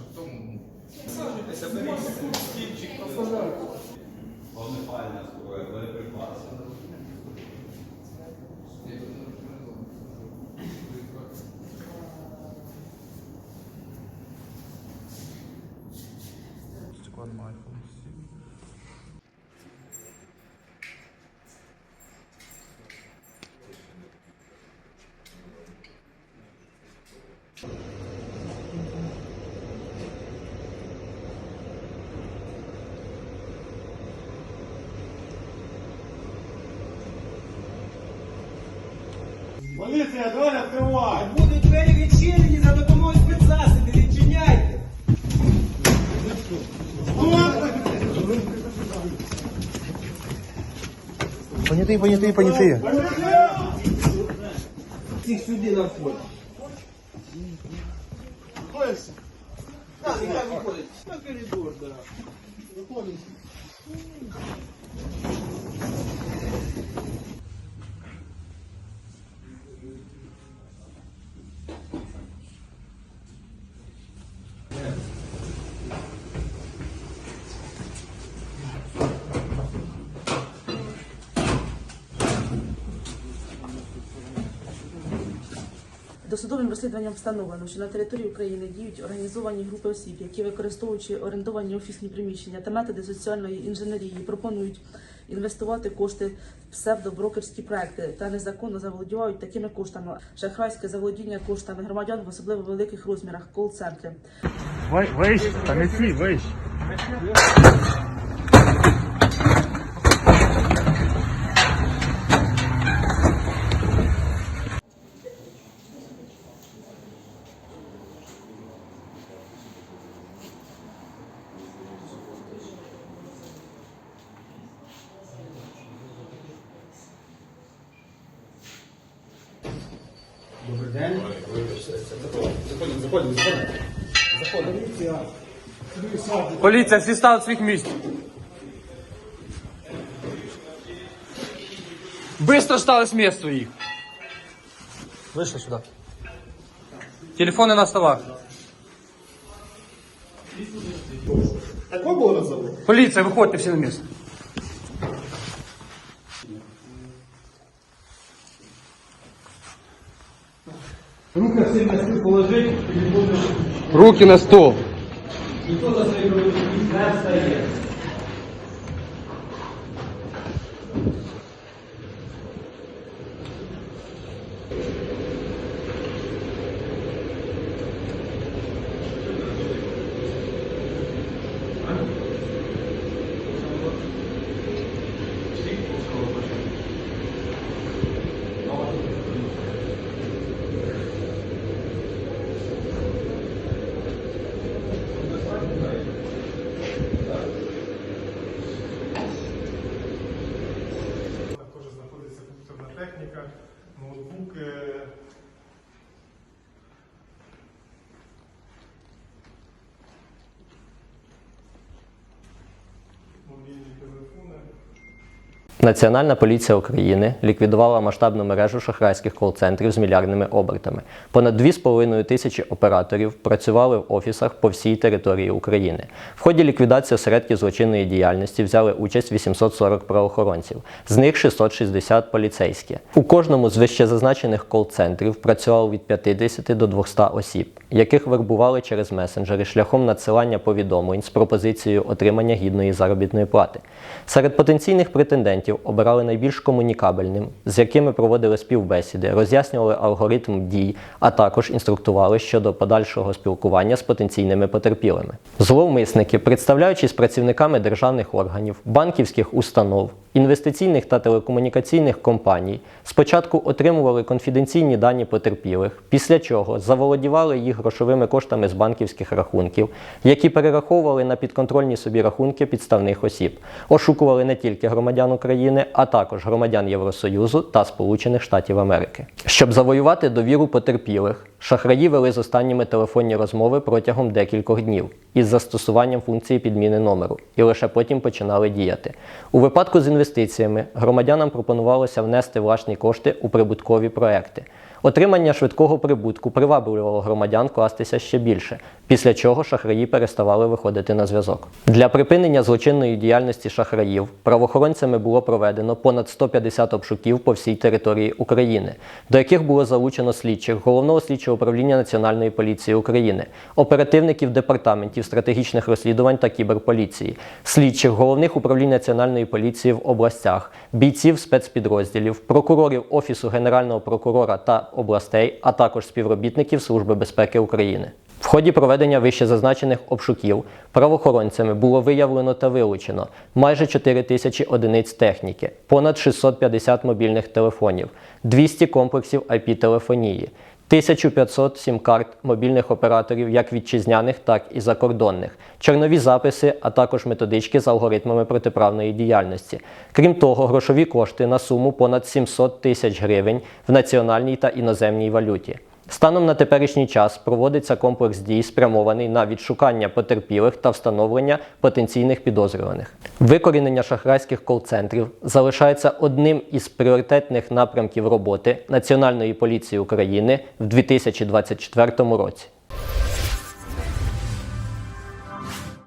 в тому, беріть стільчик. Вогнепальна зброя, боєприпаси. ну, як Поліція, доля, відкривай! Будуть двері відчинені за допомогою спецзасобів. Відчиняйте. Понятий, понятий, понятий. Всіх сюди на вход. Так, нехай виходить. На коридор, да. Досудовим розслідуванням встановлено, що на території України діють організовані групи осіб, які використовуючи орендовані офісні приміщення та методи соціальної інженерії, пропонують інвестувати кошти в псевдоброкерські проекти та незаконно заволодівають такими коштами. Шахрайське заволодіння коштами громадян в особливо великих розмірах, кол-центри. Вийш, та не Заходимо, заходимо, заходимо. Заходимо. Поліція. Ви саджуйтесь. Поліція, всі стали з своїх місць. Быстро стали з місць своїх. Вийшли сюди. Телефони на столах. Такого було розове? Поліція, виходьте всі на місце. Руки на стол. Техніка, ноутбуки. Національна поліція України ліквідувала масштабну мережу шахрайських кол-центрів з мільярдними обертами. Понад 2,5 тисячі операторів працювали в офісах по всій території України. В ході ліквідації осередків злочинної діяльності взяли участь 840 правоохоронців, з них 660 поліцейські. У кожному з вищезазначених кол-центрів працювало від 50 до 200 осіб, яких вербували через месенджери шляхом надсилання повідомлень з пропозицією отримання гідної заробітної плати. Серед потенційних претендентів обирали найбільш комунікабельним, з якими проводили співбесіди, роз'яснювали алгоритм дій, а також інструктували щодо подальшого спілкування з потенційними потерпілими. Зловмисники, представляючись працівниками державних органів, банківських установ, інвестиційних та телекомунікаційних компаній, спочатку отримували конфіденційні дані потерпілих, після чого заволодівали їх грошовими коштами з банківських рахунків, які перераховували на підконтрольні собі рахунки підставних осіб, ошукували не тільки громадян України, а також громадян Євросоюзу та Сполучених Штатів Америки. Щоб завоювати довіру потерпілих, шахраї вели з останніми телефонні розмови протягом декількох днів із застосуванням функції підміни номеру, і лише потім починали діяти. У випадку з інвестиціями громадянам пропонувалося внести власні кошти у прибуткові проекти. Отримання швидкого прибутку приваблювало громадян кластися ще більше, після чого шахраї переставали виходити на зв'язок. Для припинення злочинної діяльності шахраїв правоохоронцями було проведено понад 150 обшуків по всій території України, до яких було залучено слідчих Головного слідчого управління Національної поліції України, оперативників департаментів стратегічних розслідувань та кіберполіції, слідчих головних управлінь Національної поліції в областях, бійців спецпідрозділів, прокурорів Офісу Генерального прокурора та областей, а також співробітників Служби безпеки України. В ході проведення вищезазначених обшуків правоохоронцями було виявлено та вилучено майже 4 тисячі одиниць техніки, понад 650 мобільних телефонів, 200 комплексів IP-телефонії, 1500 сім-карт мобільних операторів як вітчизняних, так і закордонних, чорнові записи, а також методички з алгоритмами протиправної діяльності. Крім того, грошові кошти на суму понад 700 тисяч гривень в національній та іноземній валюті. Станом на теперішній час проводиться комплекс дій, спрямований на відшукання потерпілих та встановлення потенційних підозрюваних. Викорінення шахрайських кол-центрів залишається одним із пріоритетних напрямків роботи Національної поліції України в 2024 році.